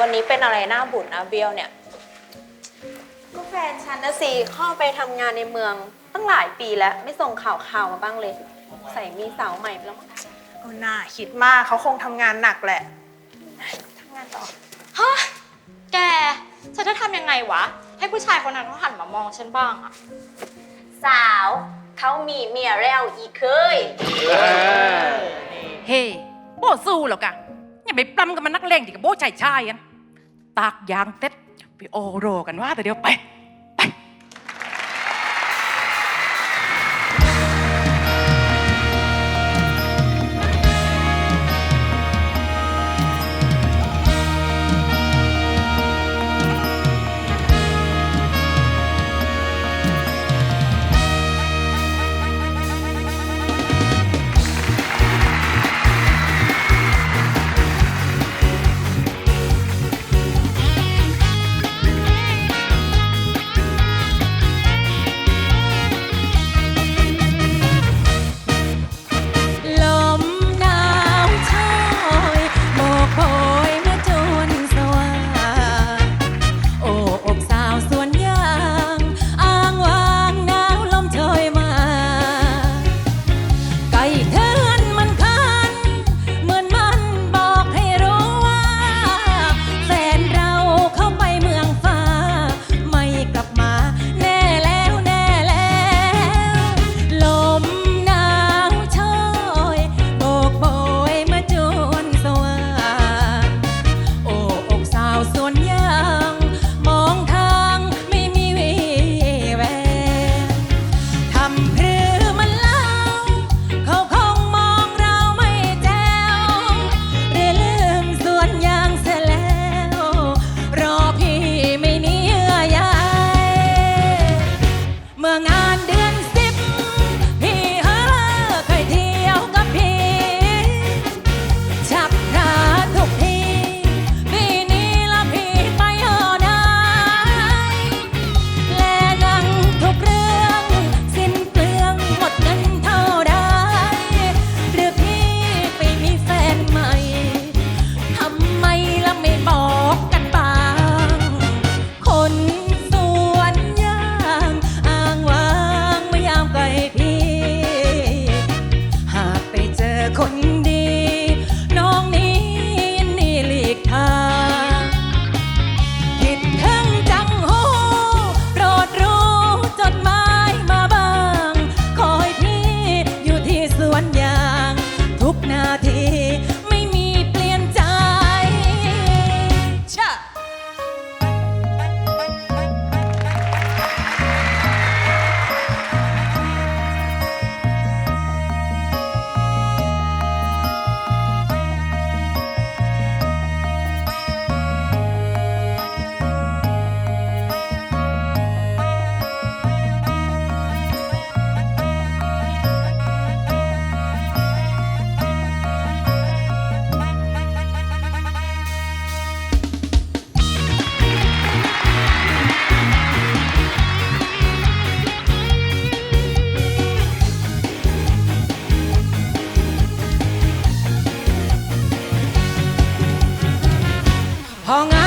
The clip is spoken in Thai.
วันนี้เป็นอะไรหน้าบุญนะเบลเนี่ย ก็แฟนฉันนะสิเข้าไปทำงานในเมืองตั้งหลายปีแล้ว ไม่ส่งข่าวข่าวมาบ้างเลย ใส่มีสาวใหม่ไปแล้วมั้งก็น่าคิดมากเขาคงทำงานหนักแหละ ทำงานต่อ ฮะแก ฉันจะทำยังไงวะ ให้ผู้ชายคนนั้นเขาหันมามองฉันบ้างอะสาว เขามีเมียแล้วอีเคย เฮ้โบสู้หรอกะอย่าไปปล้ำกับมันนักเลงที่กับโบชายชายกัน ตากยางเต็ดไปโอโรกันว่าแต่เดียวไป นาที hung